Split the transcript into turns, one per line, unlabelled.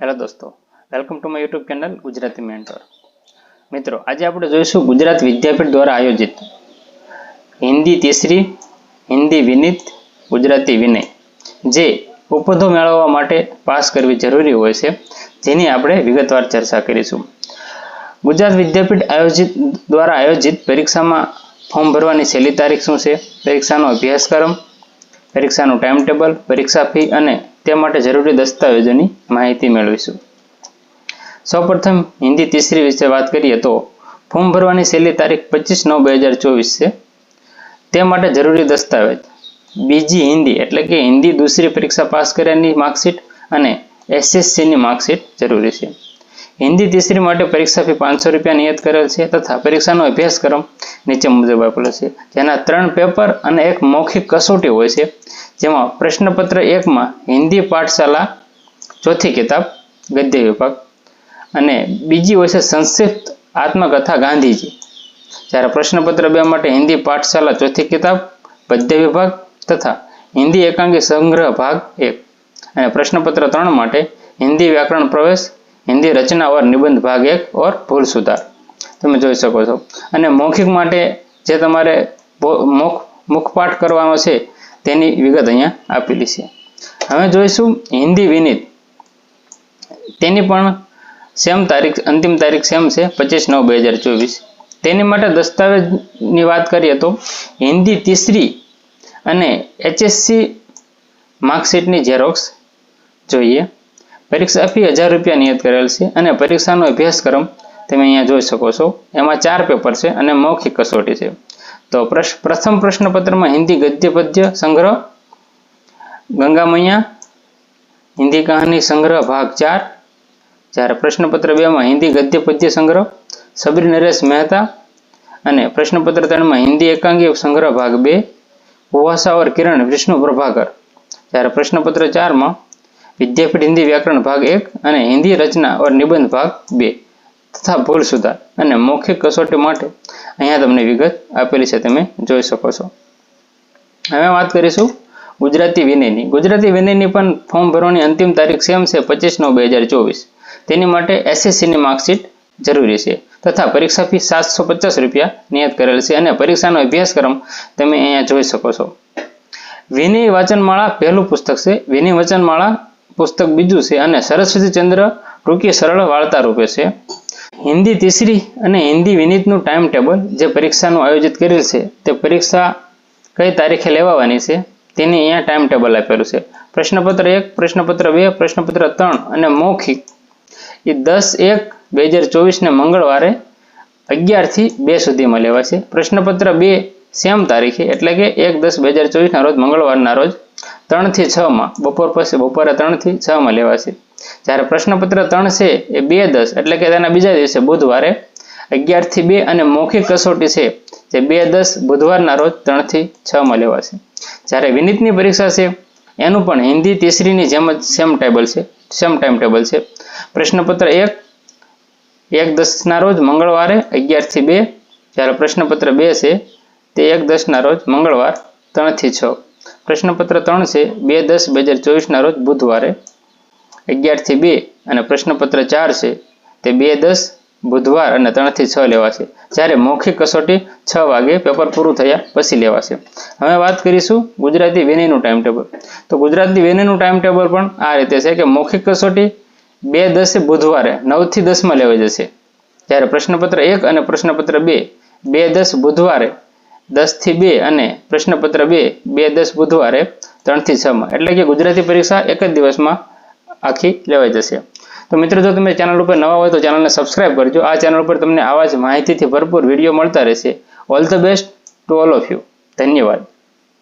Hello દોસ્તો welcome to my YouTube channel Gujarati mentor મિત્રો, આજે આપણે જોઈશું ગુજરાત વિદ્યાપીઠ દ્વારા આયોજિત હિન્દી તીસરી, હિન્દી વિનિત, ગુજરાતી વિનય, જે ઉપધો મેળવવા માટે પાસ કરવી જરૂરી હોય છે, જેની આપણે વિગતવાર ચર્ચા કરીશું. ગુજરાત વિદ્યાપીઠ આયોજિત દ્વારા આયોજિત પરીક્ષામાં ફોર્મ ભરવાની છેલ્લી તારીખ શું છે? પરીક્ષાનો અભ્યાસક્રમ, પરીક્ષાનું ટાઈમ ટેબલ પરીક્ષા ફી અને તે માટે જરૂરી દસ્તાવેજોની માહિતી મેળવીશું. સૌપ્રથમ હિન્દી તીસરી વિશે વાત કરીએ તો ફોર્મ ભરવાની છેલ્લી તારીખ પચીસ નવ બે હજાર ચોવીસ છે. તે માટે જરૂરી દસ્તાવેજ. બીજી હિન્દી એટલે કે હિન્દી દૂસરી પરીક્ષા પાસ કર્યાની માર્કશીટ અને એસએસસીની માર્કશીટ જરૂરી છે. હિન્દી તીસરી માટે પરીક્ષા ફી પાંચસો રૂપિયા નિયત કરેલ છે તથા પરીક્ષાનો અભ્યાસક્રમ નીચે મુજબ આપેલો છે. જેના ત્રણ પેપર અને એક મૌખિક કસોટી હોય છે. જેમાં પ્રશ્નપત્ર એકમાં હિન્દી પાઠશાલા, ચોથી કિતાબ, ગદ્ય વિભાગ અને બીજી હોય છે સંક્ષિપ્ત આત્મકથા ગાંધીજી. જ્યારે પ્રશ્નપત્ર બે માટે હિન્દી પાઠશાલા, ચોથી કિતાબ, ગદ્ય વિભાગ તથા હિન્દી એકાંગી સંગ્રહ ભાગ એક અને પ્રશ્નપત્ર ત્રણ માટે હિન્દી વ્યાકરણ પ્રવેશ, હિન્દી રચના ઓર નિબંધ ભાગ એક ઓર ભૂલ સુધાર. તમે જોઈ શકો છો. અને મૌખિક માટે જે તમારે મુખ, મુખપાઠ કરવાનો છે તેની વિગત અહીંયા આપેલી છે. હવે જોઈશું હિન્દી વિનિત. તેની પણ સેમ તારીખ, અંતિમ તારીખ સેમ છે, પચીસ નવ બે હજાર ચોવીસ. તેની માટે દસ્તાવેજની વાત કરીએ તો હિન્દી તીસરી અને એચએસસી માર્કશીટની ઝેરોક્સ જોઈએ. પરીક્ષા ફી હજાર રૂપિયા નિયત કરેલ છે અને પરીક્ષાનો અભ્યાસક્રમ તમે અહીંયા જોઈ શકો છો. એમાં ચાર પેપર છે અને મૌખિક કસોટી છે. તો પ્રથમ પ્રશ્નપત્રમાં હિન્દી ગદ્ય પદ્ય સંગ્રહ ગંગા મૈયા હિન્દી કહાની સંગ્રહ ભાગ ચાર. જ્યારે પ્રશ્નપત્ર બેમાં હિન્દી ગદ્ય પદ્ય સંગ્રહ, સબરી નરેશ મહેતા અને પ્રશ્નપત્ર ત્રણમાં હિન્દી એકાંગી સંગ્રહ ભાગ બે ઓર કિરણ, વિષ્ણુ પ્રભાકર. જ્યારે પ્રશ્નપત્ર ચારમાં વિદ્યાપીઠ હિન્દી વ્યાકરણ ભાગ એક અને હિન્દી રચના ઓર નિબંધ ભાગ બે. તથા ભૂલ સુધાર અને મૌખિક કસોટી માટે અહીંયા તમને વિગત આપેલી છે, તમે જોઈ શકો છો. હવે વાત કરીશું ગુજરાતી વિનયની. ગુજરાતી વિનયની પણ ફોર્મ ભરવાની અંતિમ તારીખ સેમ છે, પચીસ નવ બે હજાર ચોવીસ. તેની માટે એસએસસીની માર્કશીટ જરૂરી છે તથા પરીક્ષા ફી સાતસો પચાસ રૂપિયા નિયત કરેલ છે અને પરીક્ષાનો અભ્યાસક્રમ તમે અહીંયા જોઈ શકો છો. વિનય વાચનમાળા પહેલું પુસ્તક છે. વિનય વચનમાળા પુસ્તક બીજું છે અને સરસ્વતી ચંદ્ર ટૂંકી સરળ વાર્તા રૂપે છે. હિન્દી તીસરી અને હિન્દી વિનિતનું ટાઈમ ટેબલ જે પરીક્ષાનું આયોજિત કરેલ છે, તે પરીક્ષા કઈ તારીખે લેવાવાની છે, તેની અહીંયા ટાઈમ ટેબલ આપેલું છે. પ્રશ્નપત્ર એક, પ્રશ્નપત્ર બે, પ્રશ્નપત્ર ત્રણ અને મૌખિક. એ દસ એક બે હજાર ચોવીસને મંગળવારે અગિયારથી બે સુધીમાં લેવાશે પ્રશ્નપત્ર બે સેમ તારીખે, એટલે કે એક દસ બે હજાર ચોવીસના રોજ મંગળવારના રોજ ત્રણથી છમાં બપોર પછી બપોરે ત્રણથી છમાં લેવાશે જ્યારે પ્રશ્નપત્ર ત્રણ છે, એ બે દસ, એટલે કે તેના બીજા દિવસે બુધવારે અગિયારથી બે અને મૌખિક કસોટી છે, જે બે દસ બુધવારના રોજ ત્રણથી છમાં લેવાશે જ્યારે વિનિતની પરીક્ષા છે, એનું પણ હિન્દી તીસરીની જેમ જ સેમ ટેબલ છે સેમ ટાઈમ ટેબલ છે. પ્રશ્નપત્ર એક એક દસના રોજ મંગળવારે અગિયારથી બે, જ્યારે પ્રશ્નપત્ર બે છે, તે એક દસના રોજ મંગળવાર ત્રણથી છ. પ્રશ્નપત્ર ત્રણ છે, બે દસ બે હજાર ચોવીસના રોજ બુધવારે અગિયારથી બે અને પ્રશ્નપત્ર ચાર છે, તે બે, દસ, બુધવાર અને ત્રણથી છ લેવાશે. જ્યારે મૌખિક કસોટી છ વાગે પેપર પૂરું થયા પછી લેવાશે. હવે વાત કરીશું ગુજરાતી વિનયનું ટાઈમ ટેબલ તો ગુજરાતી વિનયનું ટાઈમ ટેબલ પણ આ રીતે છે કે મૌખિક કસોટી બે, દસે, બુધવારે નવથી દસમાં લેવાઈ જશે. જ્યારે પ્રશ્નપત્ર એક અને પ્રશ્નપત્ર બે બે, દસ, બુધવારે દસથી બે અને પ્રશ્નપત્ર બે બે, દસ, બુધવારે ત્રણથી છમાં. એટલે કે ગુજરાતી પરીક્ષા એક જ દિવસમાં આખી લેવાઈ જશે. તો મિત્રો, જો તમે ચેનલ ઉપર નવા હોય તો ચેનલને સબસ્ક્રાઇબ કરજો. આ ચેનલ ઉપર તમને આવા જ માહિતીથી ભરપૂર વીડિયો મળતા રહેશે. All the best to all of you ધન્યવાદ.